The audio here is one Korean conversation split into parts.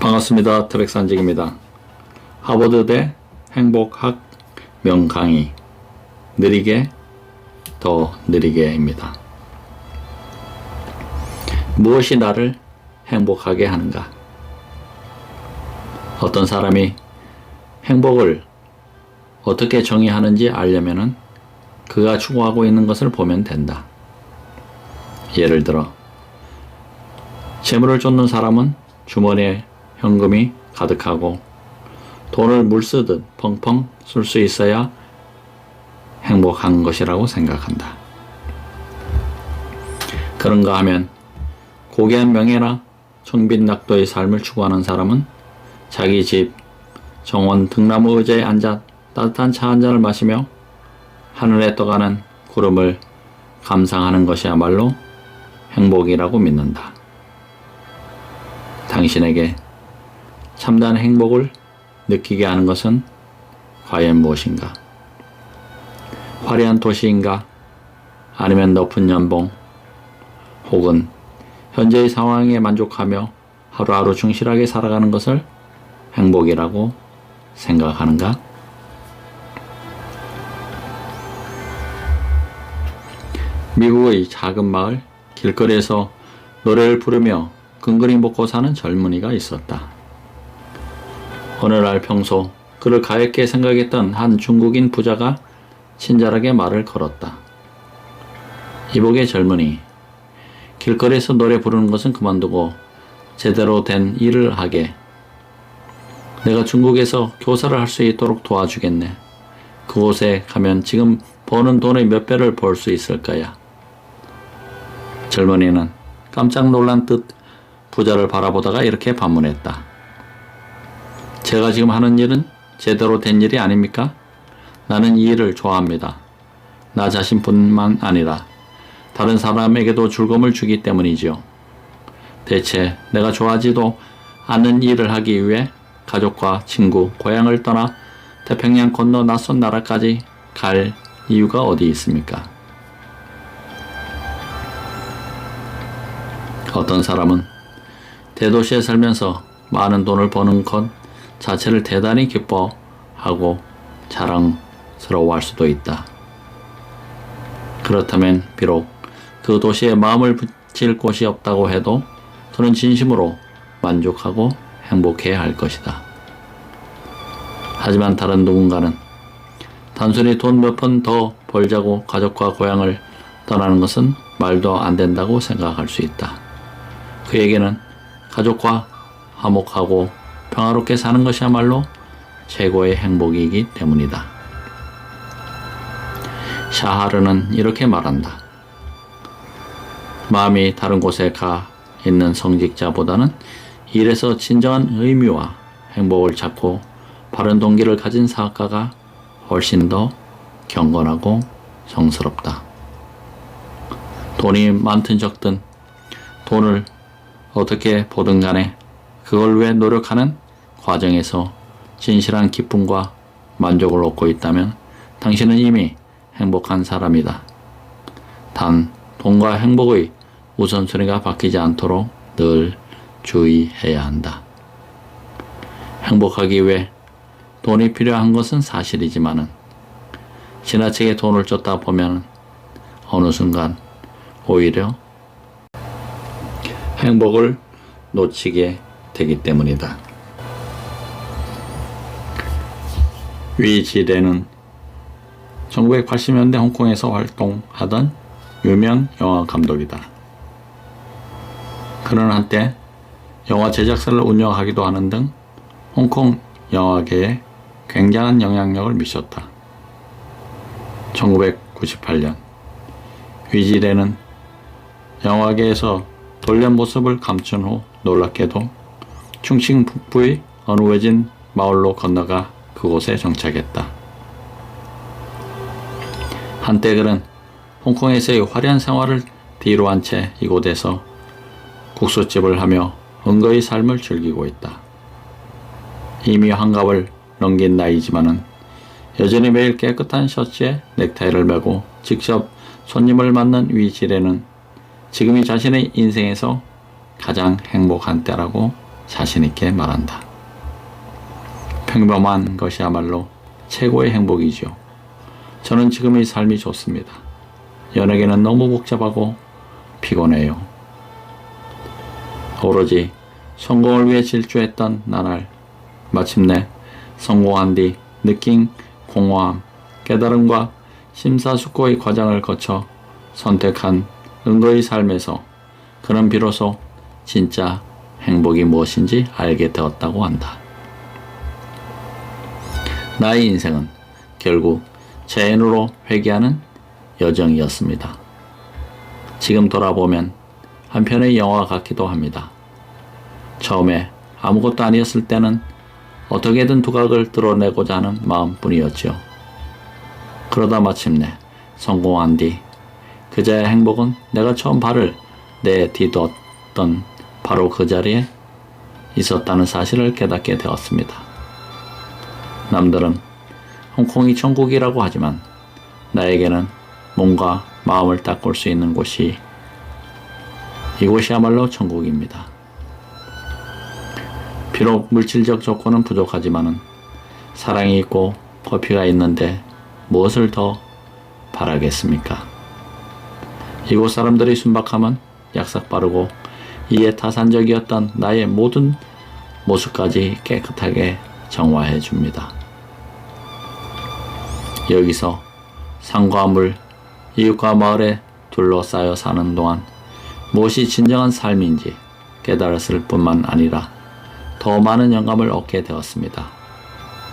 반갑습니다. 트랙산직입니다. 하버드대 행복학 명강의 느리게 더 느리게입니다. 무엇이 나를 행복하게 하는가? 어떤 사람이 행복을 어떻게 정의하는지 알려면은 그가 추구하고 있는 것을 보면 된다. 예를 들어 재물을 쫓는 사람은 주머니에 현금이 가득하고 돈을 물쓰듯 펑펑 쓸 수 있어야 행복한 것이라고 생각한다. 그런가 하면 고귀한 명예나 청빈낙도의 삶을 추구하는 사람은 자기 집 정원 등나무 의자에 앉아 따뜻한 차 한 잔을 마시며 하늘에 떠가는 구름을 감상하는 것이야말로 행복이라고 믿는다. 당신에게 참다한 행복을 느끼게 하는 것은 과연 무엇인가? 화려한 도시인가? 아니면 높은 연봉? 혹은 현재의 상황에 만족하며 하루하루 충실하게 살아가는 것을 행복이라고 생각하는가? 미국의 작은 마을 길거리에서 노래를 부르며 근근히 먹고 사는 젊은이가 있었다. 어느 날 평소 그를 가엾게 생각했던 한 중국인 부자가 친절하게 말을 걸었다. 이복의 젊은이, 길거리에서 노래 부르는 것은 그만두고 제대로 된 일을 하게. 내가 중국에서 교사를 할 수 있도록 도와주겠네. 그곳에 가면 지금 버는 돈의 몇 배를 벌 수 있을 거야. 젊은이는 깜짝 놀란 듯 부자를 바라보다가 이렇게 반문했다. 제가 지금 하는 일은 제대로 된 일이 아닙니까? 나는 이 일을 좋아합니다. 나 자신뿐만 아니라 다른 사람에게도 즐거움을 주기 때문이지요. 대체 내가 좋아하지도 않는 일을 하기 위해 가족과 친구, 고향을 떠나 태평양 건너 낯선 나라까지 갈 이유가 어디 있습니까? 어떤 사람은 대도시에 살면서 많은 돈을 버는 것 자체를 대단히 기뻐하고 자랑스러워할 수도 있다. 그렇다면 비록 그 도시에 마음을 붙일 곳이 없다고 해도 그는 진심으로 만족하고 행복해야 할 것이다. 하지만 다른 누군가는 단순히 돈 몇 푼 더 벌자고 가족과 고향을 떠나는 것은 말도 안 된다고 생각할 수 있다. 그에게는 가족과 화목하고 평화롭게 사는 것이야말로 최고의 행복이기 때문이다. 샤하르는 이렇게 말한다. 마음이 다른 곳에 가 있는 성직자보다는 일에서 진정한 의미와 행복을 찾고 바른 동기를 가진 사학가가 훨씬 더 경건하고 성스럽다. 돈이 많든 적든 돈을 어떻게 보든 간에 그걸 위해 노력하는 과정에서 진실한 기쁨과 만족을 얻고 있다면 당신은 이미 행복한 사람이다. 단, 돈과 행복의 우선순위가 바뀌지 않도록 늘 주의해야 한다. 행복하기 위해 돈이 필요한 것은 사실이지만은 지나치게 돈을 쫓다 보면 어느 순간 오히려 행복을 놓치게 되기 때문이다. 위지레는 1980년대 홍콩에서 활동하던 유명 영화 감독이다. 그는 한때 영화 제작사를 운영하기도 하는 등 홍콩 영화계에 굉장한 영향력을 미쳤다. 1998년 위지레는 영화계에서 돌연 모습을 감춘 후 놀랍게도 충칭 북부의 어느 외진 마을로 건너가 그곳에 정착했다. 한때 그는 홍콩에서의 화려한 생활을 뒤로 한 채 이곳에서 국수집을 하며 은거의 삶을 즐기고 있다. 이미 한갑을 넘긴 나이지만은 여전히 매일 깨끗한 셔츠에 넥타이를 매고 직접 손님을 맞는 위지레는 지금이 자신의 인생에서 가장 행복한 때라고 자신있게 말한다. 평범한 것이야말로 최고의 행복이지요. 저는 지금의 삶이 좋습니다. 연예계는 너무 복잡하고 피곤해요. 오로지 성공을 위해 질주했던 나날 마침내 성공한 뒤 느낀 공허함, 깨달음과 심사숙고의 과정을 거쳐 선택한 은거의 삶에서 그는 비로소 진짜 행복이 무엇인지 알게 되었다고 한다. 나의 인생은 결국 죄인으로 회개하는 여정이었습니다. 지금 돌아보면 한편의 영화 같기도 합니다. 처음에 아무것도 아니었을 때는 어떻게든 두각을 드러내고자 하는 마음뿐이었죠. 그러다 마침내 성공한 뒤 그자의 행복은 내가 처음 발을 내디뎠던 바로 그 자리에 있었다는 사실을 깨닫게 되었습니다. 남들은 홍콩이 천국이라고 하지만 나에게는 몸과 마음을 닦을 수 있는 곳이 이곳이야말로 천국입니다. 비록 물질적 조건은 부족하지만은 사랑이 있고 커피가 있는데 무엇을 더 바라겠습니까? 이곳 사람들의 순박함은 약삭 빠르고 이에 타산적이었던 나의 모든 모습까지 깨끗하게 정화해 줍니다. 여기서 산과 물, 이웃과 마을에 둘러싸여 사는 동안 무엇이 진정한 삶인지 깨달았을 뿐만 아니라 더 많은 영감을 얻게 되었습니다.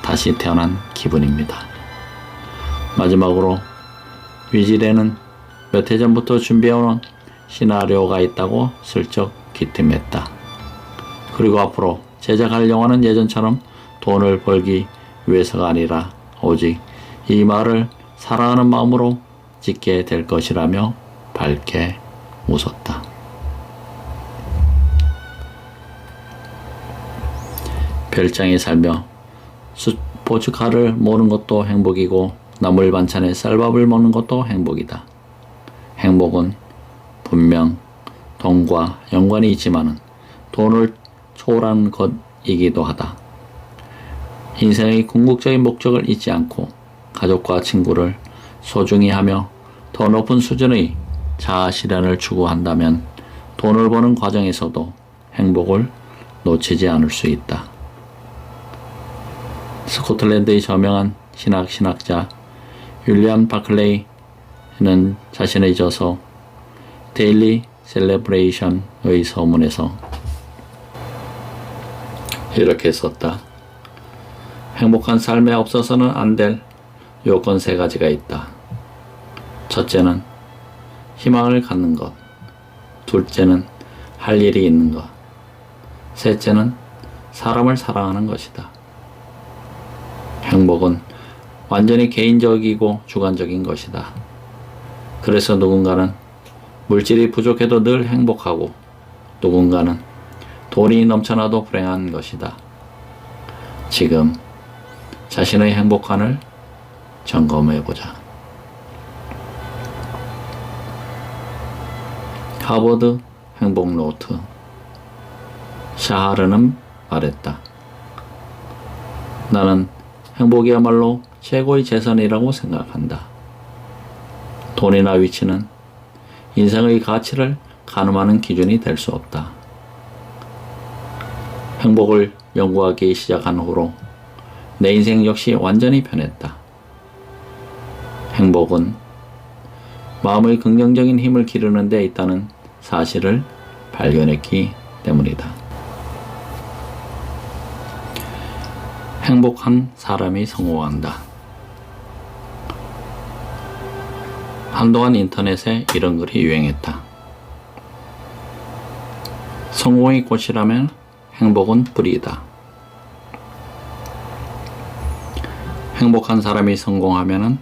다시 태어난 기분입니다. 마지막으로 위질에는 몇 해 전부터 준비해온 시나리오가 있다고 슬쩍 기팀했다. 그리고 앞으로 제작할 영화는 예전처럼 돈을 벌기 위해서가 아니라 오직 이 말을 사랑하는 마음으로 짓게 될 것이라며 밝게 웃었다. 별장에 살며 스포츠카를 모는 것도 행복이고 나물 반찬에 쌀밥을 먹는 것도 행복이다. 행복은 분명 돈과 연관이 있지만은 돈을 초월한 것이기도 하다. 인생의 궁극적인 목적을 잊지 않고 가족과 친구를 소중히 하며 더 높은 수준의 자아 실현을 추구한다면 돈을 버는 과정에서도 행복을 놓치지 않을 수 있다. 스코틀랜드의 저명한 신학 신학자 윌리엄 바클레이 는 자신의 저서 데일리 셀레브레이션의 서문에서 이렇게 썼다. 행복한 삶에 없어서는 안 될 요건 세 가지가 있다. 첫째는 희망을 갖는 것. 둘째는 할 일이 있는 것. 셋째는 사람을 사랑하는 것이다. 행복은 완전히 개인적이고 주관적인 것이다. 그래서 누군가는 물질이 부족해도 늘 행복하고 누군가는 돈이 넘쳐나도 불행한 것이다. 지금 자신의 행복관을 점검해 보자. 하버드 행복 노트 샤하르는 말했다. 나는 행복이야말로 최고의 재산이라고 생각한다. 돈이나 위치는 인생의 가치를 가늠하는 기준이 될 수 없다. 행복을 연구하기 시작한 후로 내 인생 역시 완전히 변했다. 행복은 마음의 긍정적인 힘을 기르는 데 있다는 사실을 발견했기 때문이다. 행복한 사람이 성공한다. 한동안 인터넷에 이런 글이 유행했다. 성공의 꽃이라면 행복은 뿌리이다. 행복한 사람이 성공하면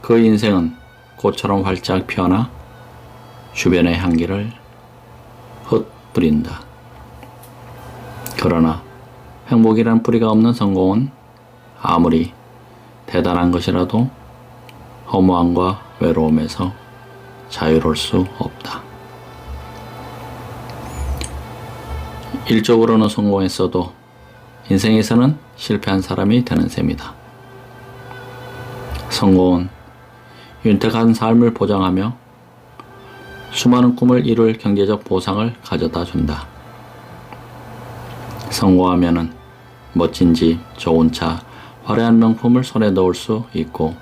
그 인생은 꽃처럼 활짝 피어나 주변의 향기를 흩뿌린다. 그러나 행복이란 뿌리가 없는 성공은 아무리 대단한 것이라도 허무함과 외로움에서 자유로울 수 없다. 일적으로는 성공했어도 인생에서는 실패한 사람이 되는 셈이다. 성공은 윤택한 삶을 보장하며 수많은 꿈을 이룰 경제적 보상을 가져다 준다. 성공하면은 멋진 집, 좋은 차, 화려한 명품을 손에 넣을 수 있고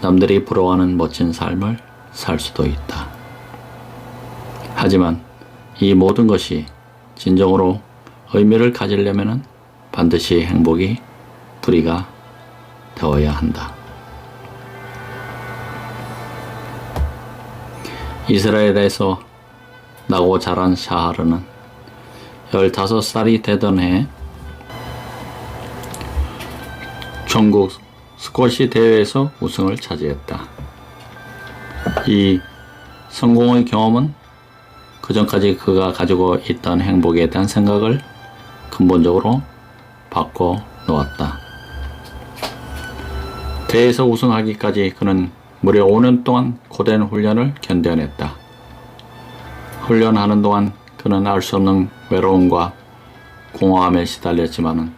남들이 부러워하는 멋진 삶을 살 수도 있다. 하지만 이 모든 것이 진정으로 의미를 가지려면 반드시 행복이 불이가 되어야 한다. 이스라엘에서 나고 자란 샤하르는 15살이 되던 해 전국 스쿼시 대회에서 우승을 차지했다. 이 성공의 경험은 그 전까지 그가 가지고 있던 행복에 대한 생각을 근본적으로 바꿔 놓았다. 대회에서 우승하기까지 그는 무려 5년 동안 고된 훈련을 견뎌냈다. 훈련하는 동안 그는 알 수 없는 외로움과 공허함에 시달렸지만은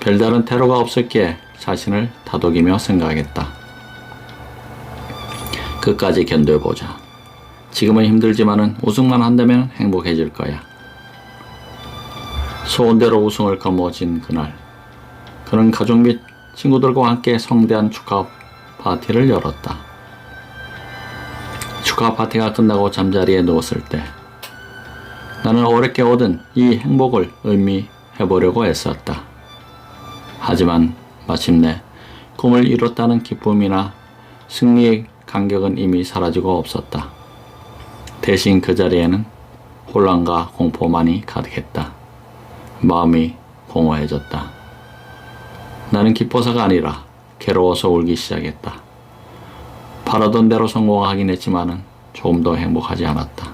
별다른 테러가 없었기에 자신을 다독이며 생각했다. 끝까지 견뎌보자. 지금은 힘들지만은 우승만 한다면 행복해질 거야. 소원대로 우승을 거머쥔 그날, 그는 가족 및 친구들과 함께 성대한 축하 파티를 열었다. 축하 파티가 끝나고 잠자리에 누웠을 때, 나는 어렵게 얻은 이 행복을 의미해보려고 애썼다. 하지만 마침내 꿈을 이뤘다는 기쁨이나 승리의 감격은 이미 사라지고 없었다. 대신 그 자리에는 혼란과 공포만이 가득했다. 마음이 공허해졌다. 나는 기뻐서가 아니라 괴로워서 울기 시작했다. 바라던 대로 성공하긴 했지만은 조금 더 행복하지 않았다.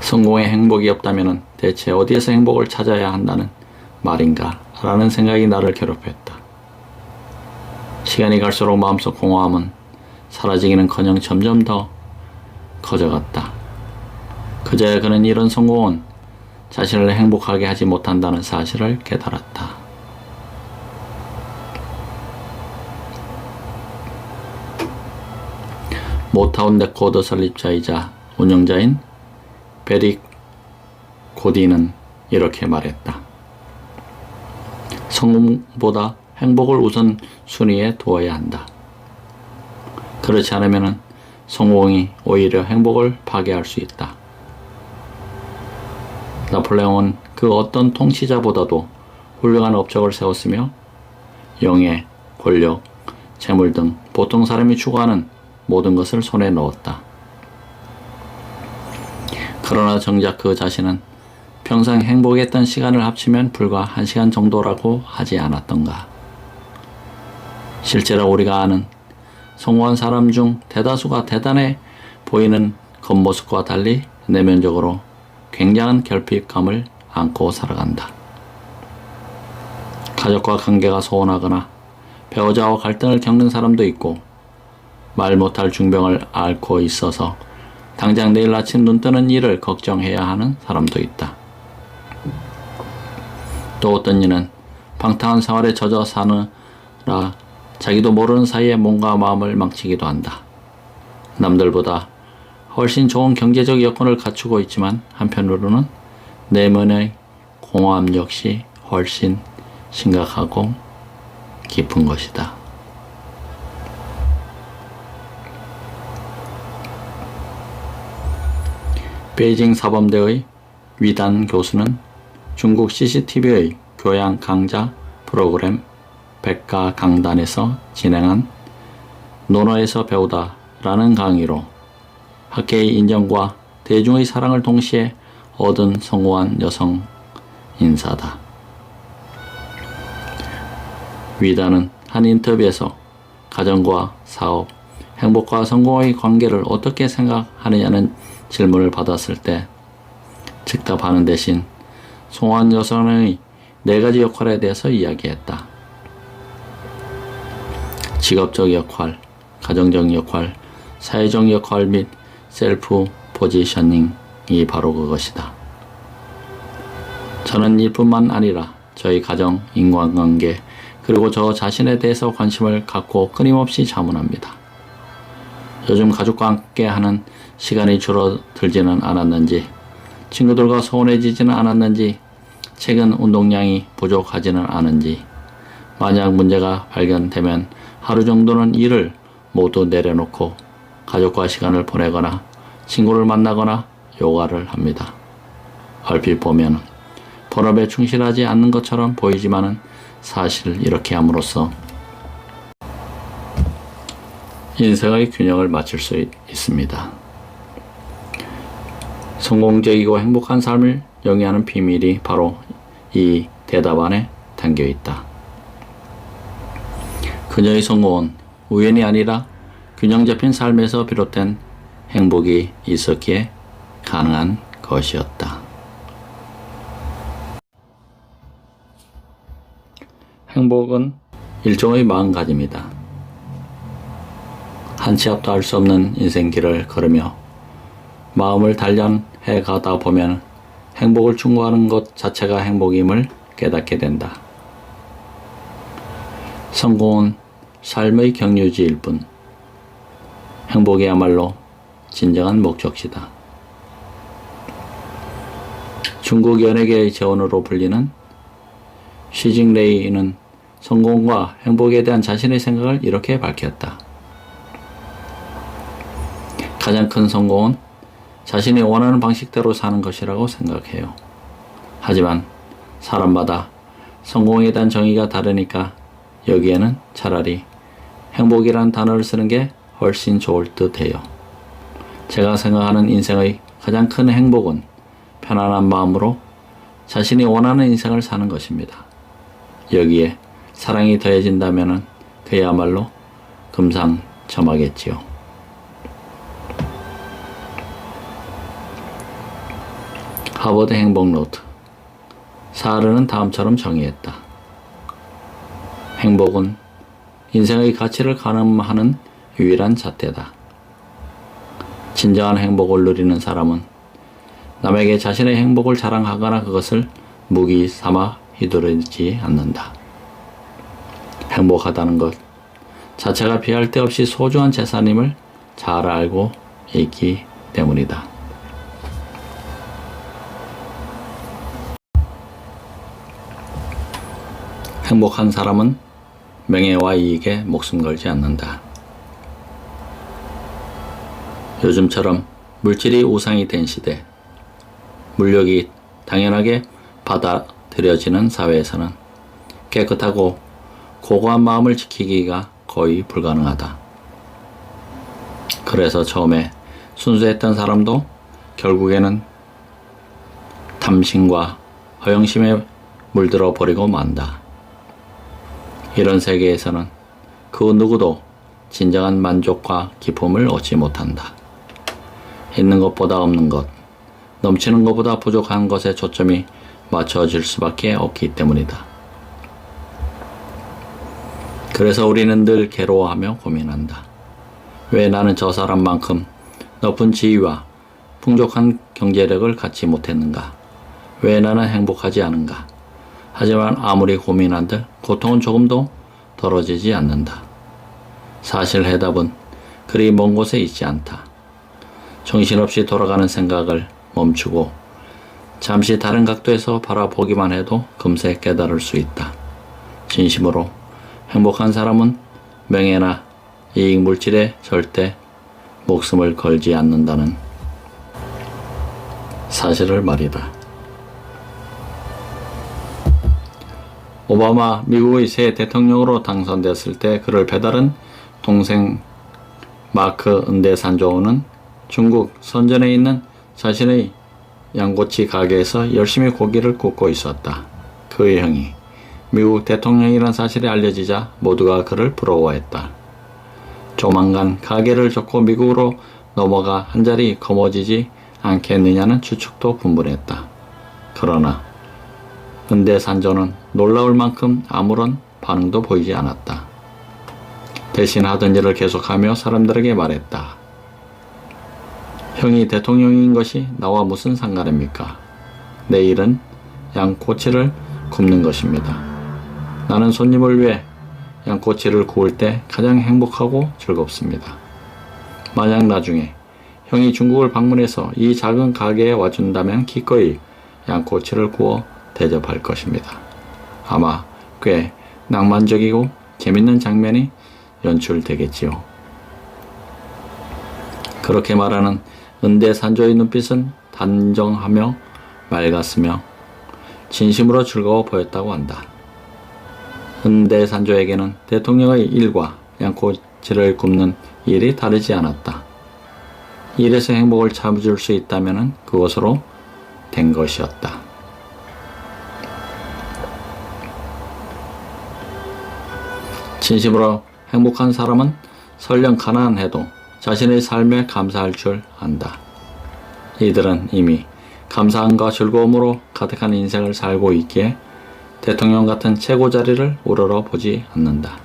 성공의 행복이 없다면 대체 어디에서 행복을 찾아야 한다는 말인가? 라는 생각이 나를 괴롭혔다. 시간이 갈수록 마음속 공허함은 사라지기는 커녕 점점 더 커져갔다. 그제야 그는 이런 성공은 자신을 행복하게 하지 못한다는 사실을 깨달았다. 모타운 레코드 설립자이자 운영자인 베릭 고디는 이렇게 말했다. 성공보다 행복을 우선 순위에 두어야 한다. 그렇지 않으면 성공이 오히려 행복을 파괴할 수 있다. 나폴레옹은 그 어떤 통치자보다도 훌륭한 업적을 세웠으며 영예, 권력, 재물 등 보통 사람이 추구하는 모든 것을 손에 넣었다. 그러나 정작 그 자신은 평생 행복했던 시간을 합치면 불과 한 시간 정도라고 하지 않았던가. 실제로 우리가 아는 성공한 사람 중 대다수가 대단해 보이는 겉모습과 달리 내면적으로 굉장한 결핍감을 안고 살아간다. 가족과 관계가 소원하거나 배우자와 갈등을 겪는 사람도 있고 말 못할 중병을 앓고 있어서 당장 내일 아침 눈 뜨는 일을 걱정해야 하는 사람도 있다. 또 어떤 이는 방탕한 생활에 젖어 사느라 자기도 모르는 사이에 몸과 마음을 망치기도 한다. 남들보다 훨씬 좋은 경제적 여건을 갖추고 있지만 한편으로는 내면의 공허함 역시 훨씬 심각하고 깊은 것이다. 베이징 사범대의 위단 교수는 중국 CCTV의 교양 강좌 프로그램 백가 강단에서 진행한 논어에서 배우다 라는 강의로 학계의 인정과 대중의 사랑을 동시에 얻은 성공한 여성 인사다. 위다는 한 인터뷰에서 가정과 사업, 행복과 성공의 관계를 어떻게 생각하느냐는 질문을 받았을 때 즉답하는 대신 송환 여성의 네 가지 역할에 대해서 이야기했다. 직업적 역할, 가정적 역할, 사회적 역할 및 셀프 포지셔닝 바로 그것이다. 저는 이뿐만 아니라 저희 가정, 인간관계, 그리고 저 자신에 대해서 관심을 갖고 끊임없이 자문합니다. 요즘 가족과 함께 하는 시간이 줄어들지는 않았는지, 친구들과 소원해지지는 않았는지, 최근 운동량이 부족하지는 않은지, 만약 문제가 발견되면 하루 정도는 일을 모두 내려놓고 가족과 시간을 보내거나 친구를 만나거나 요가를 합니다. 얼핏 보면 본업에 충실하지 않는 것처럼 보이지만은 사실 이렇게 함으로써 인생의 균형을 맞출 수 있- 있습니다. 성공적이고 행복한 삶을 영위하는 비밀이 바로 이 대답 안에 담겨 있다. 그녀의 성공은 우연이 아니라 균형 잡힌 삶에서 비롯된 행복이 있었기에 가능한 것이었다. 행복은 일종의 마음가짐이다. 한 치 앞도 할수 없는 인생길을 걸으며 마음을 단련해 가다 보면 행복을 추구하는 것 자체가 행복임을 깨닫게 된다. 성공은 삶의 경유지일 뿐 행복이야말로 진정한 목적지다. 중국 연예계의 재원으로 불리는 시징레이는 성공과 행복에 대한 자신의 생각을 이렇게 밝혔다. 가장 큰 성공은 자신이 원하는 방식대로 사는 것이라고 생각해요. 하지만 사람마다 성공에 대한 정의가 다르니까 여기에는 차라리 행복이란 단어를 쓰는 게 훨씬 좋을 듯 해요. 제가 생각하는 인생의 가장 큰 행복은 편안한 마음으로 자신이 원하는 인생을 사는 것입니다. 여기에 사랑이 더해진다면 그야말로 금상첨화겠지요. 하버드 행복 노트 사르는 다음처럼 정의했다. 행복은 인생의 가치를 가늠하는 유일한 잣대다. 진정한 행복을 누리는 사람은 남에게 자신의 행복을 자랑하거나 그것을 무기 삼아 휘두르지 않는다. 행복하다는 것 자체가 비할 데 없이 소중한 재산임을 잘 알고 있기 때문이다. 행복한 사람은 명예와 이익에 목숨 걸지 않는다. 요즘처럼 물질이 우상이 된 시대, 물욕이 당연하게 받아들여지는 사회에서는 깨끗하고 고고한 마음을 지키기가 거의 불가능하다. 그래서 처음에 순수했던 사람도 결국에는 탐심과 허영심에 물들어 버리고 만다. 이런 세계에서는 그 누구도 진정한 만족과 기쁨을 얻지 못한다. 있는 것보다 없는 것, 넘치는 것보다 부족한 것에 초점이 맞춰질 수밖에 없기 때문이다. 그래서 우리는 늘 괴로워하며 고민한다. 왜 나는 저 사람만큼 높은 지위와 풍족한 경제력을 갖지 못했는가? 왜 나는 행복하지 않은가? 하지만 아무리 고민한들 고통은 조금도 덜어지지 않는다. 사실 해답은 그리 먼 곳에 있지 않다. 정신없이 돌아가는 생각을 멈추고 잠시 다른 각도에서 바라보기만 해도 금세 깨달을 수 있다. 진심으로 행복한 사람은 명예나 이익 물질에 절대 목숨을 걸지 않는다는 사실을 말이다. 오바마 미국의 새 대통령으로 당선됐을 때 그를 배달한 동생 마크 은대 산조우는 중국 선전에 있는 자신의 양꼬치 가게에서 열심히 고기를 굽고 있었다. 그의 형이 미국 대통령이란 사실이 알려지자 모두가 그를 부러워했다. 조만간 가게를 접고 미국으로 넘어가 한 자리 거머쥐지 않겠느냐는 추측도 분분했다. 그러나 은대산조는 놀라울 만큼 아무런 반응도 보이지 않았다. 대신 하던 일을 계속하며 사람들에게 말했다. 형이 대통령인 것이 나와 무슨 상관입니까? 내 일은 양꼬치를 굽는 것입니다. 나는 손님을 위해 양꼬치를 구울 때 가장 행복하고 즐겁습니다. 만약 나중에 형이 중국을 방문해서 이 작은 가게에 와준다면 기꺼이 양꼬치를 구워 대접할 것입니다. 아마 꽤 낭만적이고 재밌는 장면이 연출되겠지요. 그렇게 말하는 은대 산조의 눈빛은 단정하며 맑았으며 진심으로 즐거워 보였다고 한다. 은대 산조에게는 대통령의 일과 양꼬치를 굽는 일이 다르지 않았다. 일에서 행복을 찾을 수 있다면 그것으로 된 것이었다. 진심으로 행복한 사람은 설령 가난해도 자신의 삶에 감사할 줄 안다. 이들은 이미 감사함과 즐거움으로 가득한 인생을 살고 있기에 대통령 같은 최고 자리를 우러러 보지 않는다.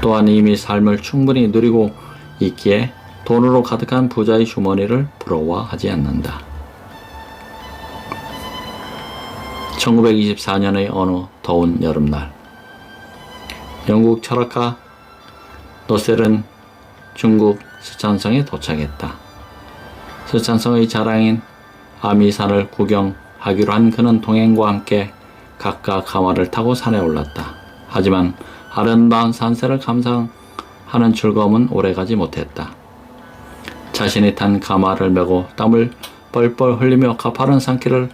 또한 이미 삶을 충분히 누리고 있기에 돈으로 가득한 부자의 주머니를 부러워하지 않는다. 1924년의 어느 더운 여름날, 영국 철학가 노셀은 중국 스촨성에 도착했다. 스촨성의 자랑인 아미산을 구경하기로 한 그는 동행과 함께 각각 가마를 타고 산에 올랐다. 하지만 아름다운 산세를 감상하는 즐거움은 오래가지 못했다. 자신이 탄 가마를 메고 땀을 뻘뻘 흘리며 가파른 산길을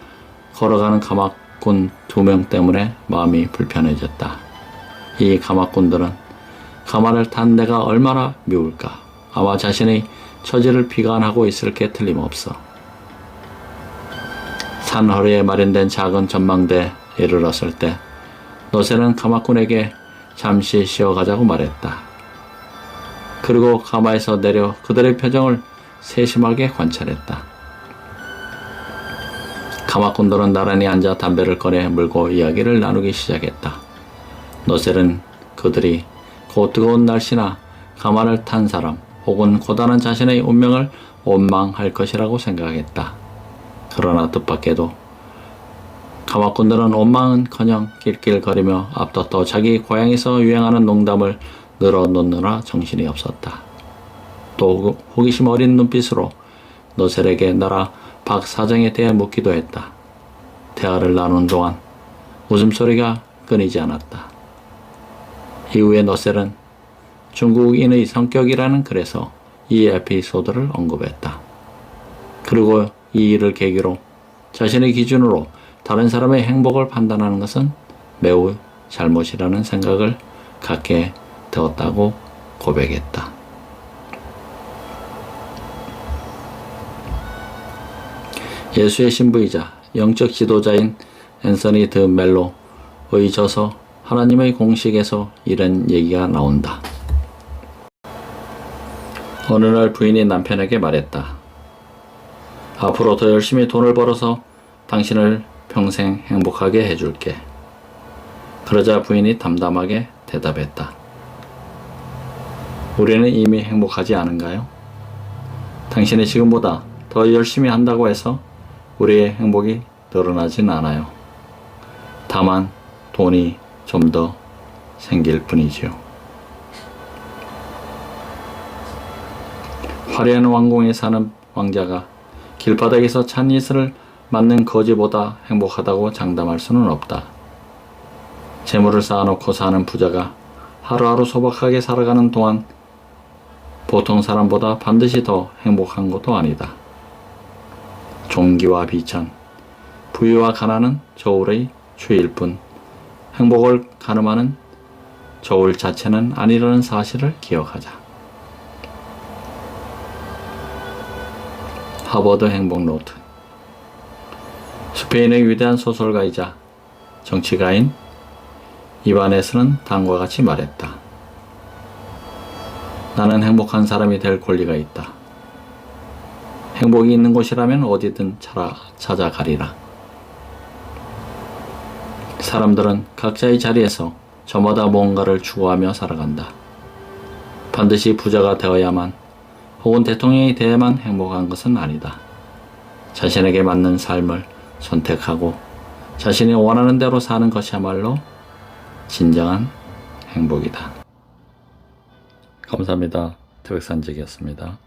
걸어가는 가마꾼 두 명 때문에 마음이 불편해졌다. 이 가마꾼들은 가마를 탄 내가 얼마나 미울까. 아마 자신의 처지를 비관하고 있을 게 틀림없어. 산 허리에 마련된 작은 전망대에 이르렀을 때 노새는 가마꾼에게 잠시 쉬어가자고 말했다. 그리고 가마에서 내려 그들의 표정을 세심하게 관찰했다. 가마꾼들은 나란히 앉아 담배를 꺼내 물고 이야기를 나누기 시작했다. 노셀은 그들이 곧 뜨거운 날씨나 가마를 탄 사람 혹은 고단한 자신의 운명을 원망할 것이라고 생각했다. 그러나 뜻밖에도 가마꾼들은 원망은커녕 낄낄거리며 앞서또 자기 고향에서 유행하는 농담을 늘어놓느라 정신이 없었다. 또 호기심 어린 눈빛으로 노셀에게 나라 박 사정에 대해 묻기도 했다. 대화를 나누는 동안 웃음소리가 끊이지 않았다. 이후에 노셀은 중국인의 성격이라는 글에서 이 에피소드를 언급했다. 그리고 이 일을 계기로 자신의 기준으로 다른 사람의 행복을 판단하는 것은 매우 잘못이라는 생각을 갖게 되었다고 고백했다. 예수의 신부이자 영적 지도자인 앤서니 드 멜로의 저서 하나님의 공식에서 이런 얘기가 나온다. 어느 날 부인이 남편에게 말했다. 앞으로 더 열심히 돈을 벌어서 당신을 평생 행복하게 해줄게. 그러자 부인이 담담하게 대답했다. 우리는 이미 행복하지 않은가요? 당신이 지금보다 더 열심히 한다고 해서 우리의 행복이 늘어나진 않아요. 다만 돈이 좀 더 생길 뿐이지요. 화려한 왕궁에 사는 왕자가 길바닥에서 찬이슬을 맞는 거지보다 행복하다고 장담할 수는 없다. 재물을 쌓아놓고 사는 부자가 하루하루 소박하게 살아가는 동안 보통 사람보다 반드시 더 행복한 것도 아니다. 종기와 비천, 부유와 가난은 저울의 추일 뿐 행복을 가늠하는 저울 자체는 아니라는 사실을 기억하자. 하버드 행복 노트 스페인의 위대한 소설가이자 정치가인 이바네스는 다음과 같이 말했다. 나는 행복한 사람이 될 권리가 있다. 행복이 있는 곳이라면 어디든 찾아, 찾아가리라. 사람들은 각자의 자리에서 저마다 뭔가를 추구하며 살아간다. 반드시 부자가 되어야만 혹은 대통령이 돼야만 행복한 것은 아니다. 자신에게 맞는 삶을 선택하고 자신이 원하는 대로 사는 것이야말로 진정한 행복이다. 감사합니다. 태백산직이었습니다.